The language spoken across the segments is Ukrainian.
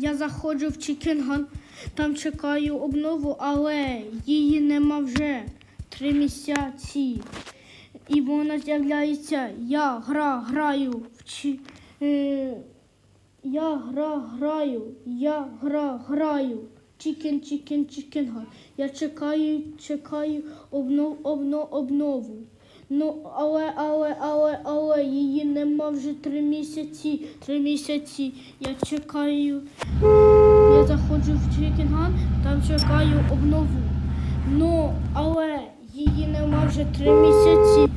Я заходжу в Чікінган, там чекаю обнову, але її нема вже три місяці. І вона з'являється. Я гра граю в чі... е, Я гра граю, я гра граю. Чікен, чікен, чікенга. Я чекаю, чекаю обнов, обнов, обнову. Ну, але, але, але, але її нема вже три місяці. Три місяці. Я чекаю. Я заходжу в Чікінган, там чекаю обнову. Ну, але її нема вже три місяці.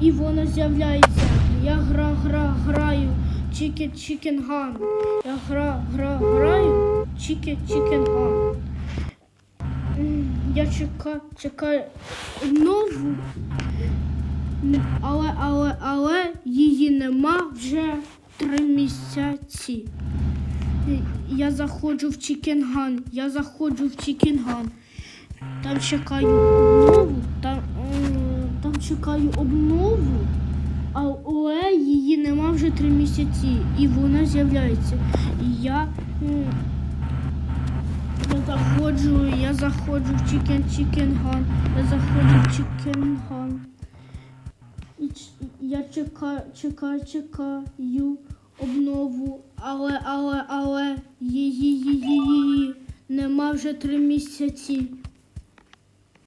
І вона з'являється. Я гра, гра, граю. Чікен, чікенган. Я гра, гра, граю. Чікен, чікенган. Я чекаю, чекаю нову. Але, але, але її нема вже три місяці. Я заходжу в Чікенган. Я заходжу в Чікенган. Там чекаю обнову. Там, е, там чекаю обнову. Але її нема вже три місяці. І вона з'являється. І я заходжу, я заходжу в Чікен Чікенган. Я заходжу в Чікенган. І я чекаю, чекаю, чекаю обнову, але, але, але її, її, її нема вже три місяці.